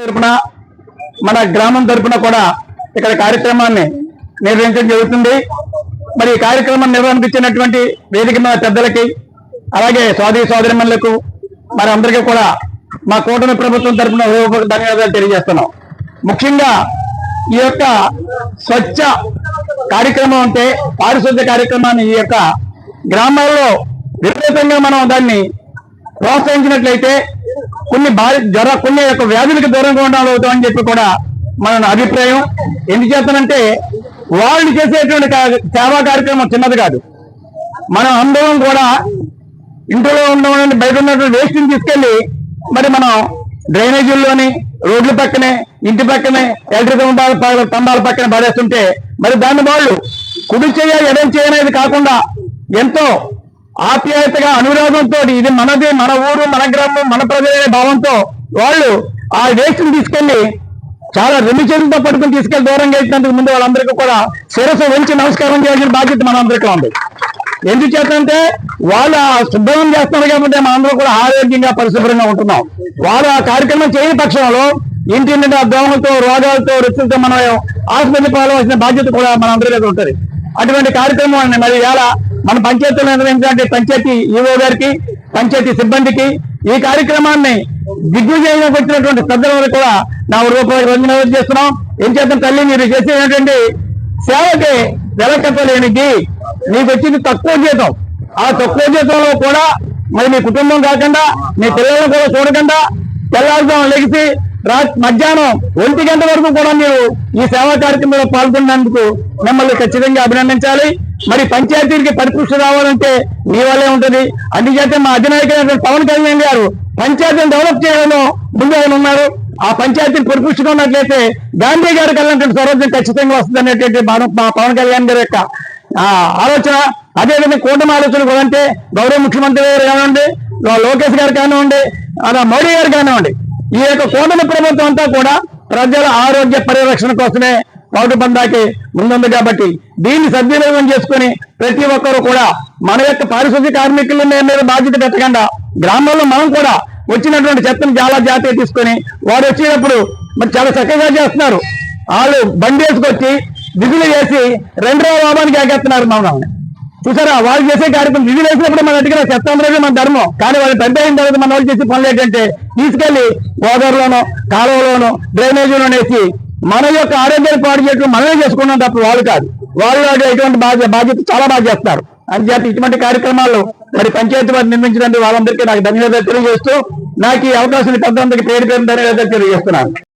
తరపున మన గ్రామం తరపున కూడా ఇక్కడ కార్యక్రమాన్ని నిర్వహించడం జరుగుతుంది. మరి ఈ కార్యక్రమం నిర్వహణకు ఇచ్చినటువంటి వేదిక మీద పెద్దలకి అలాగే సోదరి సోదరిమణులకు మరి అందరికీ కూడా మా కూటమి ప్రభుత్వం తరపున హృదయపూర్వక ధన్యవాదాలు తెలియజేస్తున్నాం. ముఖ్యంగా ఈ యొక్క స్వచ్ఛ కార్యక్రమం అంటే పారిశుద్ధ్య కార్యక్రమాన్ని ఈ యొక్క గ్రామాల్లో విపరీతంగా మనం దాన్ని ప్రోత్సహించినట్లయితే కొన్ని భారీ జ్వర కొన్ని యొక్క వ్యాధులకు దూరంగా ఉండాలవుతామని చెప్పి కూడా మన అభిప్రాయం. ఎందుచేతనంటే వాళ్ళు చేసేటువంటి సేవా కార్యక్రమం చిన్నది కాదు. మనం అందరం కూడా ఇంట్లో ఉన్న బయట ఉన్నటువంటి వేస్ట్ని తీసుకెళ్ళి మరి మనం డ్రైనేజీల్లోని రోడ్ల పక్కనే ఇంటి పక్కనే ఎలక్ట్రిక్ స్తంభాల స్తంభాల పక్కన పడేస్తుంటే మరి దాన్ని వాళ్ళు కుడి చేయ ఎడం చేయనేది కాకుండా ఎంతో ఆప్యాయతగా అనురాగంతో ఇది మనది మన ఊరు మన గ్రామం మన ప్రజలనే భావంతో వాళ్ళు ఆ వేస్ట్ని తీసుకెళ్ళి చాలా రెండు చేతులతో పట్టుకుని తీసుకెళ్ళి దూరంగా వెళ్తున్నందుకు ముందు వాళ్ళందరికీ కూడా శిరస్సు ఉంచి నమస్కారం చేయాల్సిన బాధ్యత మనందరికీ ఉంది. ఎందుచేతంటే వాళ్ళు ఆ శుభ్రం చేస్తున్నారు కాబట్టి మనందరం కూడా ఆరోగ్యంగా పరిశుభ్రంగా ఉంటున్నాం. వాళ్ళు ఆ కార్యక్రమం చేయని పక్షంలో ఇంటి నిండా దోమలతో రోగాలతో రుచులతో మనం ఆసుపత్రి పాల్గొవాల్సిన బాధ్యత కూడా మనందరి మీద ఉంటుంది. అటువంటి కార్యక్రమం మరి ఇలా మన పంచాయతీలో నిర్వహించినటువంటి పంచాయతీ ఈవో గారికి పంచాయతీ సిబ్బందికి ఈ కార్యక్రమాన్ని దిగ్విజయంగా వచ్చినటువంటి పెద్దలందరూ కూడా నా రూపాయలు ధన్యవాదాలు చేస్తున్నాం ఏం చేద్దాం తల్లి? మీరు చేసేటువంటి సేవకి వెలకట్టలేనిది నీకు వచ్చింది తక్కువ జీతం. ఆ తక్కువ జీతంలో కూడా మరి మీ కుటుంబం కాకుండా మీ పిల్లలను కూడా చూడకుండా తెల్లారుజాము లెగిసి రా మధ్యాహ్నం ఒంటి గంట వరకు కూడా మీరు ఈ సేవా కార్యక్రమంలో పాల్గొన్నందుకు మిమ్మల్ని ఖచ్చితంగా అభినందించాలి. మరి పంచాయతీకి పరిపుష్టి రావాలంటే మీ వల్లే ఉంటుంది. అందుచేత మా అధినాయకుడు పవన్ కళ్యాణ్ గారు పంచాయతీని డెవలప్ చేయడంలో ముందు ఆయన ఉన్నారు. ఆ పంచాయతీని పరిపుష్టిగా ఉన్నట్లయితే గాంధీ గారు వెళ్ళినటువంటి స్వరాజ్యం ఖచ్చితంగా వస్తుంది అనేటువంటి మా పవన్ కళ్యాణ్ గారి యొక్క ఆ, ఆలోచన. అదేవిధంగా కూటమి ఆలోచన కూడా అంటే గౌరవ ముఖ్యమంత్రి గారు కానివ్వండి లోకేష్ గారు కానివ్వండి అలా మోడీ గారు కానివ్వండి. ఈ యొక్క కూటమి ప్రభుత్వం అంతా కూడా ప్రజల ఆరోగ్య పరిరక్షణ కోసమే పౌరు పందాకి ముందుంది కాబట్టి దీన్ని సద్వినియోగం చేసుకుని ప్రతి ఒక్కరు కూడా మన యొక్క పారిశుద్ధ్య కార్మికుల మీద బాధ్యత పెట్టకుండా గ్రామాల్లో మనం కూడా వచ్చినటువంటి చెత్తను చాలా జాతీయ తీసుకొని వారు వచ్చినప్పుడు మరి చాలా చక్కగా చేస్తున్నారు. వాళ్ళు బండి వేసుకొచ్చి విధులు చేసి రెండవ లాభానికి ఎగేస్తున్నారు మమ్మల్ని. చూసారా? వాళ్ళు చేసే కార్యక్రమం విధులు వేసినప్పుడు మన దగ్గర చెత్త అనేది మన ధర్మం. కానీ వాళ్ళు పెద్ద అయిన తర్వాత మన వాళ్ళు చేసే పనులు ఏంటంటే తీసుకెళ్ళి గోదావరిలోనో కాలువలోనో డ్రైనేజీలోనేసి మన యొక్క ఆరోగ్యాన్ని పాడు చేయడం మనమే చేసుకున్నాం తప్ప వాళ్ళు కాదు. వాళ్ళు ఎటువంటి బాధ్యత బాధ్యత చాలా బాగా చేస్తారు. అందుచేత ఇటువంటి కార్యక్రమాల్లో మరి పంచాయతీ వారిని నిర్మించడానికి వాళ్ళందరికీ నాకు ధన్యవాదాలు తెలియజేస్తూ నాకు ఈ అవకాశం పెద్దందరికీ పేరు పేరు ధన్యవాదాలు తెలియజేస్తున్నాను.